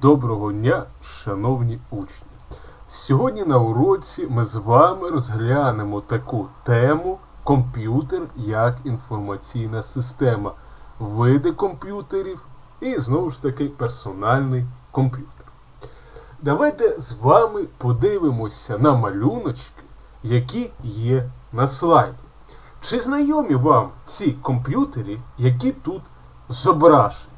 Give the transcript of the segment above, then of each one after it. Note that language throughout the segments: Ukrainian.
Доброго дня, шановні учні! Сьогодні на уроці ми з вами розглянемо таку тему комп'ютер як інформаційна система, види комп'ютерів і знову ж таки персональний комп'ютер. Давайте з вами подивимося на малюночки, які є на слайді. Чи знайомі вам ці комп'ютери, які тут зображені?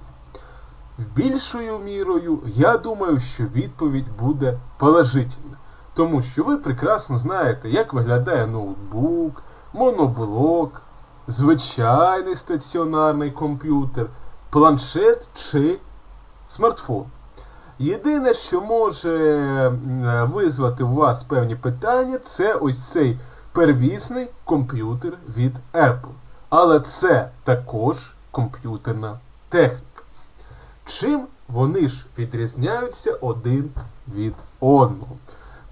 Більшою мірою, я думаю, що відповідь буде положительна. Тому що ви прекрасно знаєте, як виглядає ноутбук, моноблок, звичайний стаціонарний комп'ютер, планшет чи смартфон. Єдине, що може визвати у вас певні питання, це ось цей первісний комп'ютер від Apple. Але це також комп'ютерна техніка. Чим вони ж відрізняються один від одного?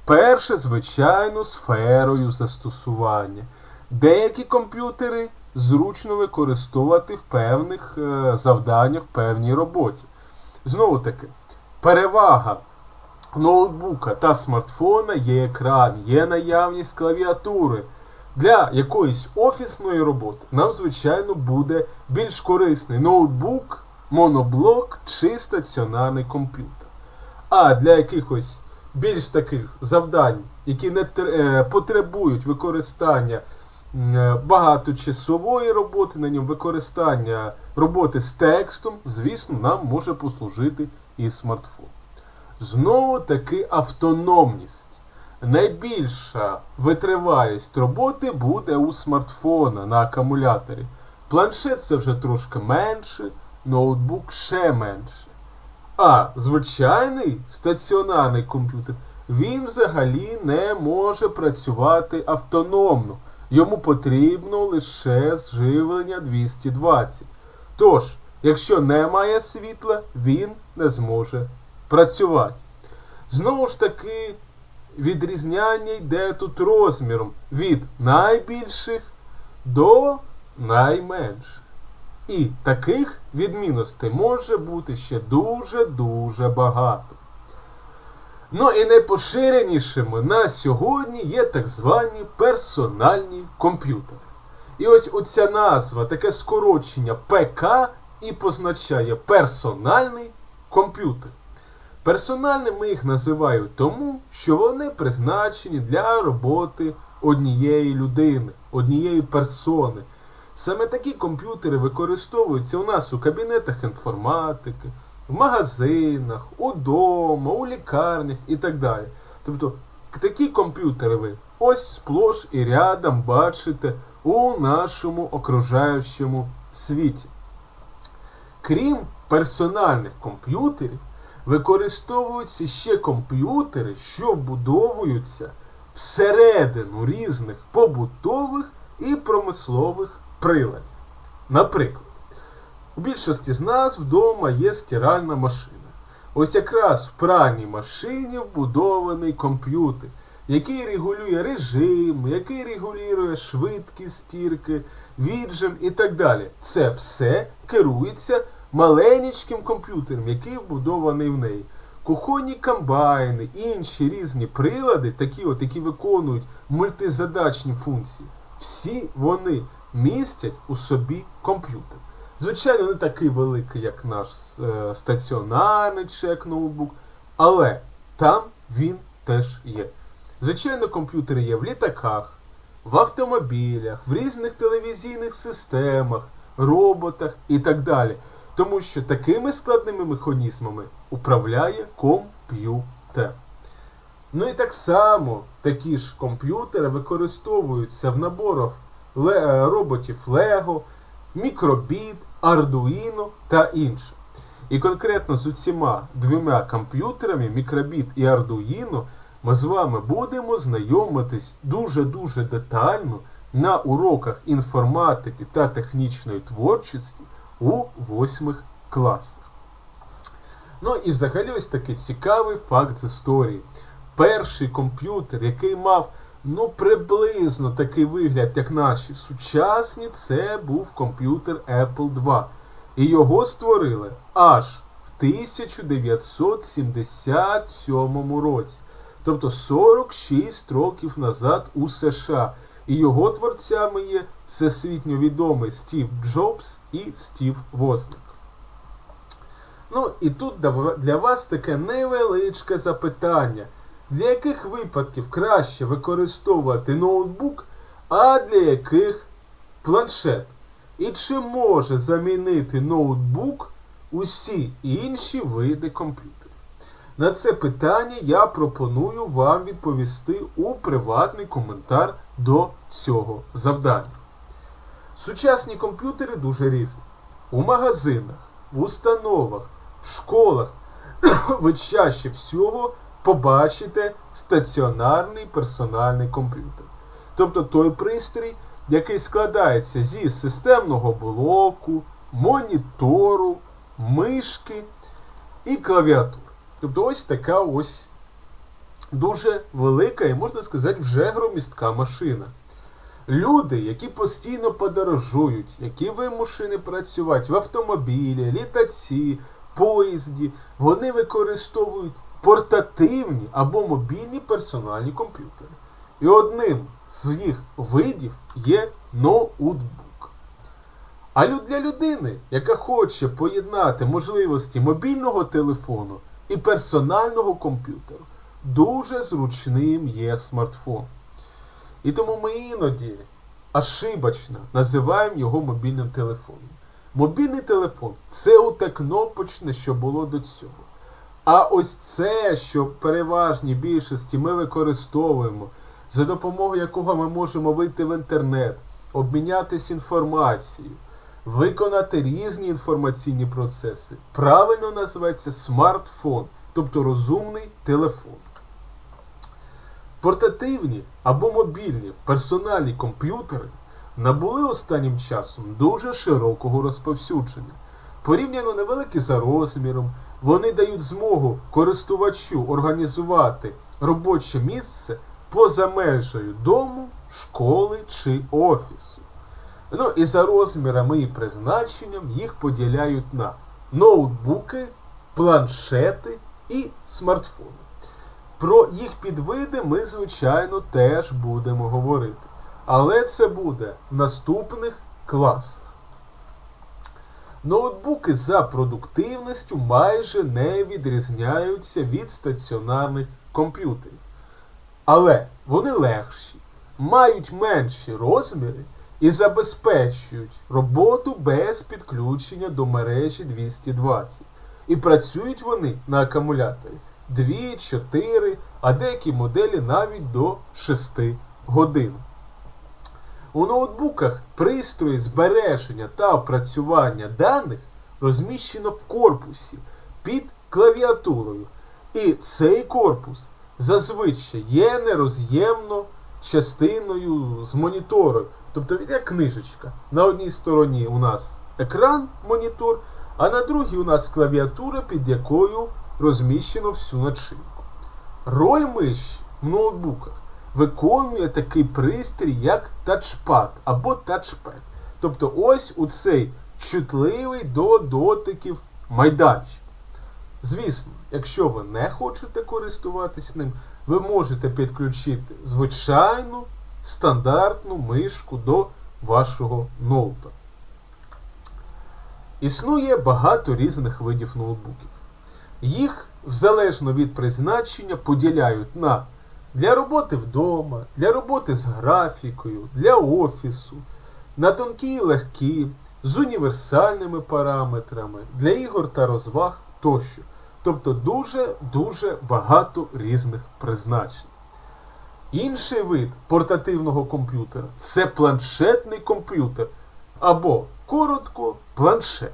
Перше, звичайно, сферою застосування. Деякі комп'ютери зручно використовувати в певних е, завданнях, в певній роботі. Знову таки, перевага ноутбука та смартфона є екран, є наявність клавіатури. Для якоїсь офісної роботи нам, звичайно, буде більш корисний ноутбук, моноблок чи стаціонарний комп'ютер. А для якихось більш таких завдань, які не е, потребують використання е, багаточасової роботи на ньому, використання роботи з текстом, звісно, нам може послужити і смартфон. Знову таки автономність. Найбільша витривалість роботи буде у смартфона на акумуляторі. Планшет це вже трошки менше, ноутбук ще менше. А звичайний стаціонарний комп'ютер, він взагалі не може працювати автономно. Йому потрібно лише зживлення 220. Тож, якщо немає світла, він не зможе працювати. Знову ж таки, відрізняння йде тут розміром від найбільших до найменших. І таких відмінностей може бути ще дуже-дуже багато. Ну і найпоширенішими на сьогодні є так звані персональні комп'ютери. І ось оця назва, таке скорочення ПК і позначає персональний комп'ютер. Персональними їх називають тому, що вони призначені для роботи однієї людини, однієї персони. Саме такі комп'ютери використовуються у нас у кабінетах інформатики, в магазинах, удома, у лікарнях і так далі. Тобто такі комп'ютери ви ось сплош і рядом бачите у нашому окружаючому світі. Крім персональних комп'ютерів, використовуються ще комп'ютери, що вбудовуються всередину різних побутових і промислових приладів. Наприклад, у більшості з нас вдома є стиральна машина. Ось якраз в пральній машині вбудований комп'ютер, який регулює режим, який регулює швидкість стірки, віджим і так далі. Це все керується маленьким комп'ютером, який вбудований в неї. Кухонні комбайни, інші різні прилади, такі от, які виконують мультизадачні функції, всі вони містять у собі комп'ютер. Звичайно, не такий великий, як наш е, стаціонарний чи як ноутбук, але там він теж є. Звичайно, комп'ютери є в літаках, в автомобілях, в різних телевізійних системах, роботах і так далі. Тому що такими складними механізмами управляє комп'ютер. Ну і так само такі ж комп'ютери використовуються в наборах роботів Lego, Microbit, Arduino та інше. І конкретно з усіма двома комп'ютерами Microbit і Arduino ми з вами будемо знайомитись дуже-дуже детально на уроках інформатики та технічної творчості у восьмих класах. Ну і взагалі ось такий цікавий факт з історії. Перший комп'ютер, який мав ну приблизно такий вигляд, як наші сучасні, це був комп'ютер Apple II. І його створили аж в 1977 році, тобто 46 років назад у США. І його творцями є всесвітньо відомий Стів Джобс і Стів Возник. Ну і тут для вас таке невеличке запитання. Для яких випадків краще використовувати ноутбук, а для яких планшет? І чи може замінити ноутбук усі інші види комп'ютерів? На це питання я пропоную вам відповісти у приватний коментар до цього завдання. Сучасні комп'ютери дуже різні. У магазинах, в установах, в школах ви чаще всього побачите стаціонарний персональний комп'ютер. Тобто той пристрій, який складається зі системного блоку, монітору, мишки і клавіатури. Тобто ось така ось дуже велика і, можна сказати, вже громістка машина. Люди, які постійно подорожують, які вимушені працювати в автомобілі, літаці, поїзді, вони використовують портативні або мобільні персональні комп'ютери. І одним з їх видів є ноутбук. А для людини, яка хоче поєднати можливості мобільного телефону і персонального комп'ютеру, дуже зручним є смартфон. І тому ми іноді ошибочно називаємо його мобільним телефоном. Мобільний телефон це оте кнопочне, що було до цього. А ось це, що в переважній більшості ми використовуємо, за допомогою якого ми можемо вийти в інтернет, обмінятися інформацією, виконати різні інформаційні процеси, правильно називається смартфон, тобто розумний телефон. Портативні або мобільні персональні комп'ютери набули останнім часом дуже широкого розповсюдження. Порівняно невеликі за розміром, вони дають змогу користувачу організувати робоче місце поза межею дому, школи чи офісу. Ну і за розмірами і призначенням їх поділяють на ноутбуки, планшети і смартфони. Про їх підвиди ми, звичайно, теж будемо говорити. Але це буде в наступних класах. Ноутбуки за продуктивністю майже не відрізняються від стаціонарних комп'ютерів. Але вони легші, мають менші розміри і забезпечують роботу без підключення до мережі 220. І працюють вони на акумуляторі 2, 4, а деякі моделі навіть до 6 годин. У ноутбуках пристрої збереження та опрацювання даних розміщено в корпусі під клавіатурою. І цей корпус зазвичай є нероз'ємно частиною з монітору. Тобто як книжечка. На одній стороні у нас екран, монітор, а на другій у нас клавіатура, під якою розміщено всю начинку. Роль миші в ноутбуках виконує такий пристрій, як тачпад або тачпед. Тобто ось у цей чутливий до дотиків майданчик. Звісно, якщо ви не хочете користуватись ним, ви можете підключити звичайну стандартну мишку до вашого ноута. Існує багато різних видів ноутбуків. Їх залежно від призначення поділяють на для роботи вдома, для роботи з графікою, для офісу, на тонкі і легкі, з універсальними параметрами, для ігор та розваг тощо. Тобто дуже-дуже багато різних призначень. Інший вид портативного комп'ютера це планшетний комп'ютер або коротко планшет.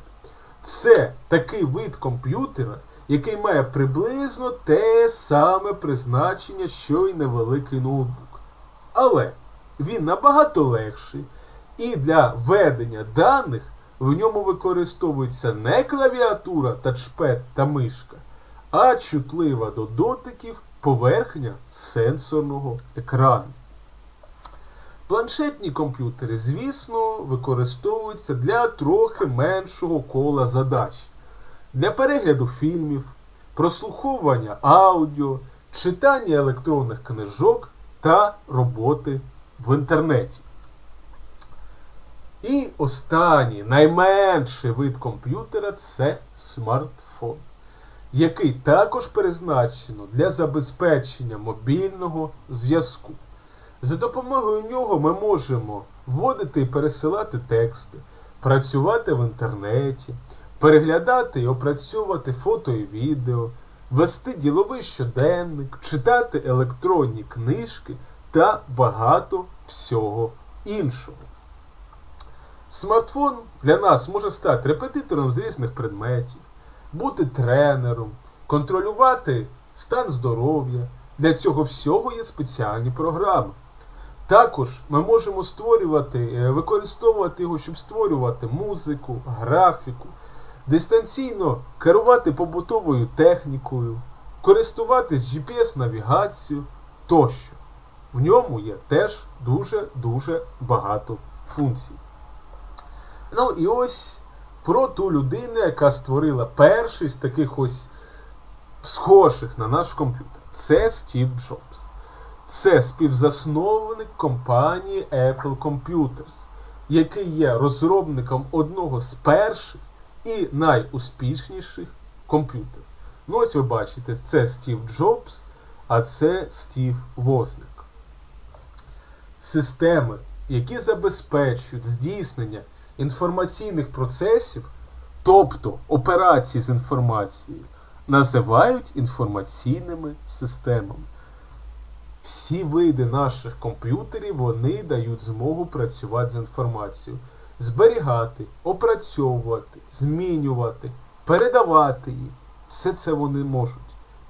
Це такий вид комп'ютера, який має приблизно те саме призначення, що й невеликий ноутбук. Але він набагато легший, і для ведення даних в ньому використовується не клавіатура, тачпед та мишка, а чутлива до дотиків поверхня сенсорного екрану. Планшетні комп'ютери, звісно, використовуються для трохи меншого кола задач. Для перегляду фільмів, прослуховування аудіо, читання електронних книжок та роботи в інтернеті. І останній найменший вид комп'ютера це смартфон, який також призначено для забезпечення мобільного зв'язку. За допомогою нього ми можемо вводити і пересилати тексти, працювати в інтернеті, переглядати і опрацьовувати фото і відео, вести діловий щоденник, читати електронні книжки та багато всього іншого. Смартфон для нас може стати репетитором з різних предметів, бути тренером, контролювати стан здоров'я. Для цього всього є спеціальні програми. Також ми можемо створювати, е, використовувати його, щоб створювати музику, графіку, дистанційно керувати побутовою технікою, користуватись GPS-навігацією тощо. В ньому є теж дуже-дуже багато функцій. Ну і ось про ту людину, яка створила перший з таких ось схожих на наш комп'ютер. Це Стів Джобс. Це співзасновник компанії Apple Computers, який є розробником одного з перших і найуспішніших комп'ютерів. Ну ось ви бачите, це Стів Джобс, а це Стів Возник. Системи, які забезпечують здійснення інформаційних процесів, тобто операцій з інформацією, називають інформаційними системами. Всі види наших комп'ютерів вони дають змогу працювати з інформацією, зберігати, опрацьовувати, змінювати, передавати її. Все це вони можуть.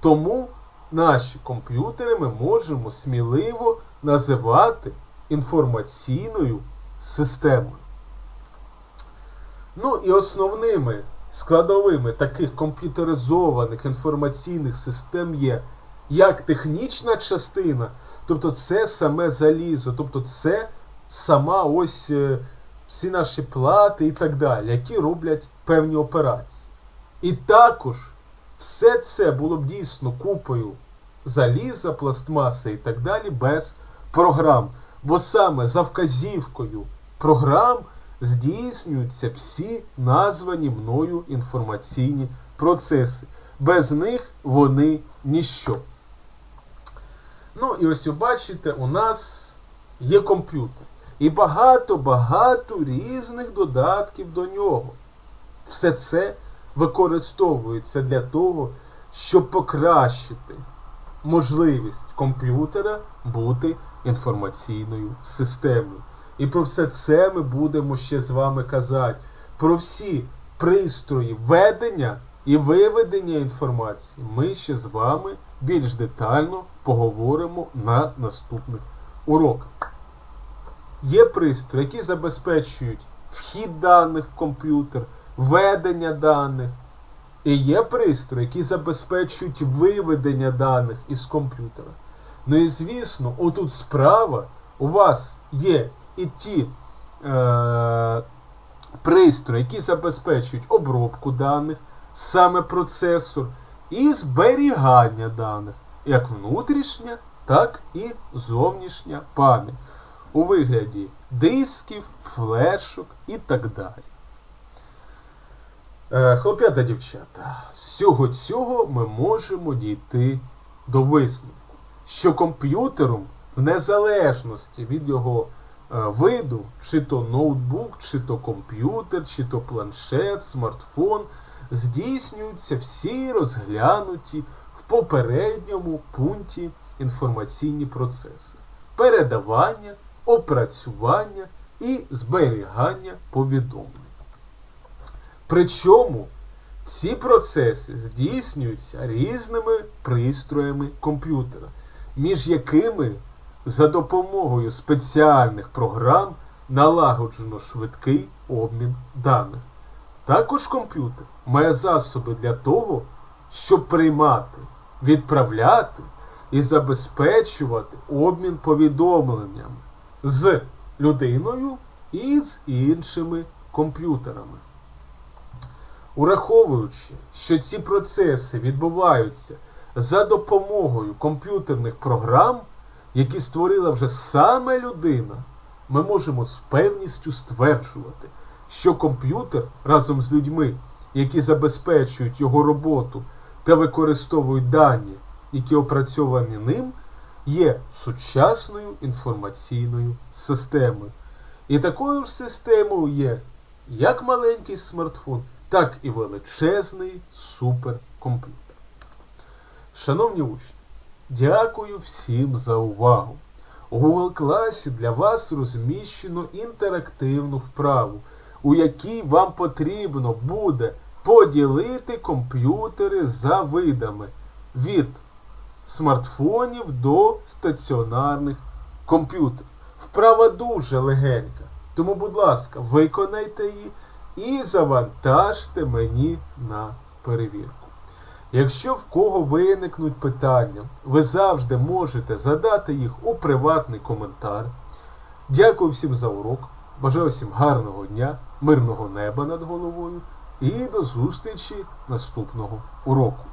Тому наші комп'ютери ми можемо сміливо називати інформаційною системою. Ну і основними складовими таких комп'ютеризованих інформаційних систем є як технічна частина, тобто це саме залізо, тобто це сама ось е, всі наші плати і так далі, які роблять певні операції. І також все це було б дійсно купою заліза, пластмаси і так далі без програм. Бо саме за вказівкою програм здійснюються всі названі мною інформаційні процеси. Без них вони ніщо. Ну і ось ви бачите, у нас є комп'ютер. І багато-багато різних додатків до нього. Все це використовується для того, щоб покращити можливість комп'ютера бути інформаційною системою. І про все це ми будемо ще з вами казати. Про всі пристрої ведення і виведення інформації ми ще з вами більш детально поговоримо на наступних уроках. Є пристрої, які забезпечують вхід даних в комп'ютер, ведення даних. І є пристрої, які забезпечують виведення даних із комп'ютера. Ну і звісно, отут справа у вас є і ті е, пристрої, які забезпечують обробку даних, саме процесор, і зберігання даних, як внутрішня, так і зовнішня пам'ять у вигляді дисків, флешок і так далі. Е, хлоп'ята дівчата, з всього цього ми можемо дійти до висновку, що комп'ютером в незалежності від його е, виду, чи то ноутбук, чи то комп'ютер, чи то планшет, смартфон, здійснюються всі розглянуті в попередньому пункті інформаційні процеси передавання, опрацювання і зберігання повідомлень. Причому ці процеси здійснюються різними пристроями комп'ютера, між якими за допомогою спеціальних програм налагоджено швидкий обмін даних. Також комп'ютер має засоби для того, щоб приймати, відправляти і забезпечувати обмін повідомленнями з людиною і з іншими комп'ютерами. Ураховуючи, що ці процеси відбуваються за допомогою комп'ютерних програм, які створила вже саме людина, ми можемо з певністю стверджувати, що комп'ютер разом з людьми, які забезпечують його роботу та використовують дані, які опрацьовані ним, є сучасною інформаційною системою. І такою ж системою є як маленький смартфон, так і величезний суперкомп'ютер. Шановні учні, дякую всім за увагу. У Google класі для вас розміщено інтерактивну вправу, у якій вам потрібно буде поділити комп'ютери за видами від смартфонів до стаціонарних комп'ютерів. Вправа дуже легенька. Тому, будь ласка, виконайте її і завантажте мені на перевірку. Якщо в кого виникнуть питання, ви завжди можете задати їх у приватний коментар. Дякую всім за урок. Бажаю всім гарного дня, мирного неба над головою і до зустрічі наступного уроку.